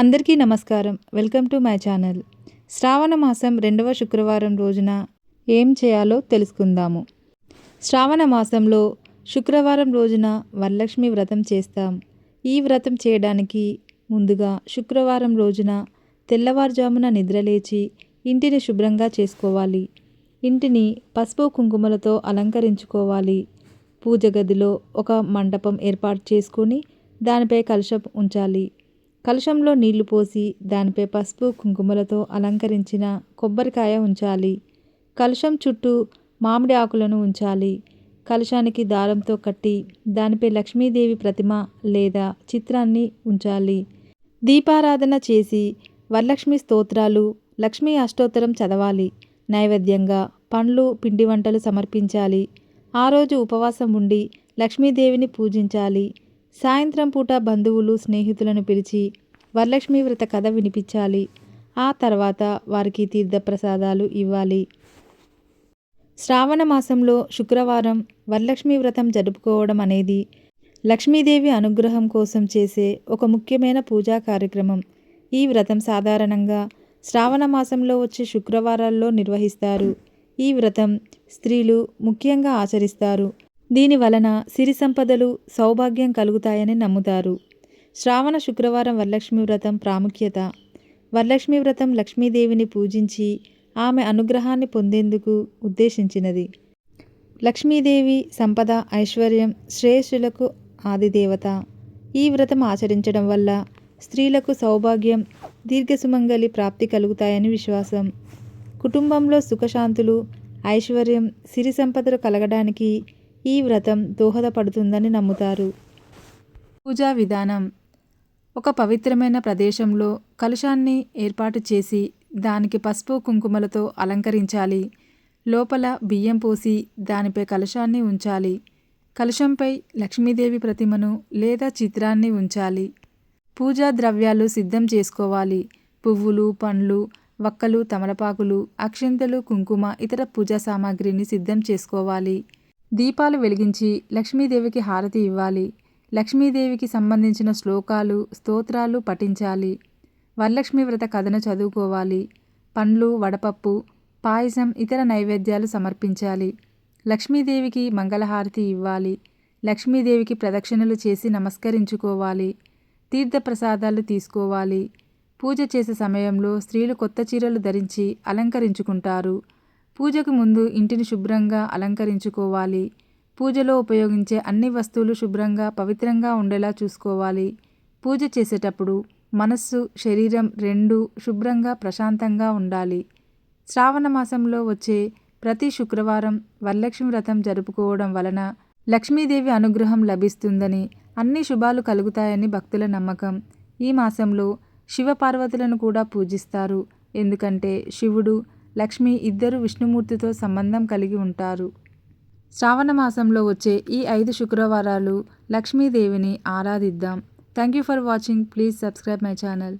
అందరికీ నమస్కారం. Welcome to my channel. Shravana మాసం రెండవ శుక్రవారం రోజున ఏం చేయాలో తెలుసుకుందాము. శ్రావణ మాసంలో శుక్రవారం రోజున వరలక్ష్మి వ్రతం చేస్తాం. ఈ వ్రతం చేయడానికి ముందుగా శుక్రవారం రోజున తెల్లవారుజామున నిద్రలేచి ఇంటిని శుభ్రంగా చేసుకోవాలి. ఇంటిని పసుపు కుంకుమలతో అలంకరించుకోవాలి. పూజ గదిలో ఒక మండపం ఏర్పాటు చేసుకొని దానిపై కలశం ఉంచాలి. కలశంలో నీళ్ళు పోసి దానిపై పసుపు కుంకుమలతో అలంకరించిన కొబ్బరికాయ ఉంచాలి. కలశం చుట్టూ మామిడి ఆకులను ఉంచాలి. కలశానికి దారంతో కట్టి దానిపై లక్ష్మీదేవి ప్రతిమ లేదా చిత్రాన్ని ఉంచాలి. దీపారాధన చేసి వరలక్ష్మి స్తోత్రాలు లక్ష్మీ అష్టోత్తరం చదవాలి. నైవేద్యంగా పండ్లు పిండి వంటలు సమర్పించాలి. ఆ రోజు ఉపవాసం ఉండి లక్ష్మీదేవిని పూజించాలి. సాయంత్రం పూట బంధువులు స్నేహితులను పిలిచి వరలక్ష్మి వ్రత కథ వినిపించాలి. ఆ తర్వాత వారికి తీర్థప్రసాదాలు ఇవ్వాలి. శ్రావణ మాసంలో శుక్రవారం వరలక్ష్మి వ్రతం జరుపుకోవడం అనేది లక్ష్మీదేవి అనుగ్రహం కోసం చేసే ఒక ముఖ్యమైన పూజా కార్యక్రమం. ఈ వ్రతం సాధారణంగా శ్రావణ మాసంలో వచ్చే శుక్రవారాల్లో నిర్వహిస్తారు. ఈ వ్రతం స్త్రీలు ముఖ్యంగా ఆచరిస్తారు. దీని వలన సిరి సంపదలు సౌభాగ్యం కలుగుతాయని నమ్ముతారు. శ్రావణ శుక్రవారం వరలక్ష్మి వ్రతం ప్రాముఖ్యత. వరలక్ష్మి వ్రతం లక్ష్మీదేవిని పూజించి ఆమె అనుగ్రహాన్ని పొందేందుకు ఉద్దేశించినది. లక్ష్మీదేవి సంపద ఐశ్వర్యం శ్రేయస్సులకు ఆదిదేవత. ఈ వ్రతం ఆచరించడం వల్ల స్త్రీలకు సౌభాగ్యం దీర్ఘసుమంగలి ప్రాప్తి కలుగుతాయని విశ్వాసం. కుటుంబంలో సుఖశాంతులు ఐశ్వర్యం సిరి సంపదలు కలగడానికి ఈ వ్రతం దోహదపడుతుందని నమ్ముతారు. పూజా విధానం. ఒక పవిత్రమైన ప్రదేశంలో కలుషాన్ని ఏర్పాటు చేసి దానికి పసుపు కుంకుమలతో అలంకరించాలి. లోపల బియ్యం పోసి దానిపై కలుషాన్ని ఉంచాలి. కలుషంపై లక్ష్మీదేవి ప్రతిమను లేదా చిత్రాన్ని ఉంచాలి. పూజా ద్రవ్యాలు సిద్ధం చేసుకోవాలి. పువ్వులు పండ్లు వక్కలు తమలపాకులు అక్షింతలు కుంకుమ ఇతర పూజా సామాగ్రిని సిద్ధం చేసుకోవాలి. దీపాలు వెలిగించి లక్ష్మీదేవికి హారతి ఇవ్వాలి. లక్ష్మీదేవికి సంబంధించిన శ్లోకాలు స్తోత్రాలు పఠించాలి. వరలక్ష్మి వ్రత కథను చదువుకోవాలి. పండ్లు వడపప్పు పాయసం ఇతర నైవేద్యాలు సమర్పించాలి. లక్ష్మీదేవికి మంగళహారతి ఇవ్వాలి. లక్ష్మీదేవికి ప్రదక్షిణలు చేసి నమస్కరించుకోవాలి. తీర్థప్రసాదాలు తీసుకోవాలి. పూజ చేసే సమయంలో స్త్రీలు కొత్త చీరలు ధరించి అలంకరించుకుంటారు. పూజకు ముందు ఇంటిని శుభ్రంగా అలంకరించుకోవాలి. పూజలో ఉపయోగించే అన్ని వస్తువులు శుభ్రంగా పవిత్రంగా ఉండేలా చూసుకోవాలి. పూజ చేసేటప్పుడు మనస్సు శరీరం రెండు శుభ్రంగా ప్రశాంతంగా ఉండాలి. శ్రావణ మాసంలో వచ్చే ప్రతి శుక్రవారం వరలక్ష్మి వ్రతం జరుపుకోవడం వలన లక్ష్మీదేవి అనుగ్రహం లభిస్తుందని అన్ని శుభాలు కలుగుతాయని భక్తుల నమ్మకం. ఈ మాసంలో శివపార్వతులను కూడా పూజిస్తారు. ఎందుకంటే శివుడు లక్ష్మి ఇద్దరు విష్ణుమూర్తితో సంబంధం కలిగి ఉంటారు. శ్రావణ మాసంలో వచ్చే ఈ ఐదు శుక్రవారాలు లక్ష్మీదేవిని ఆరాధిద్దాం. Thank you for watching. Please subscribe my channel.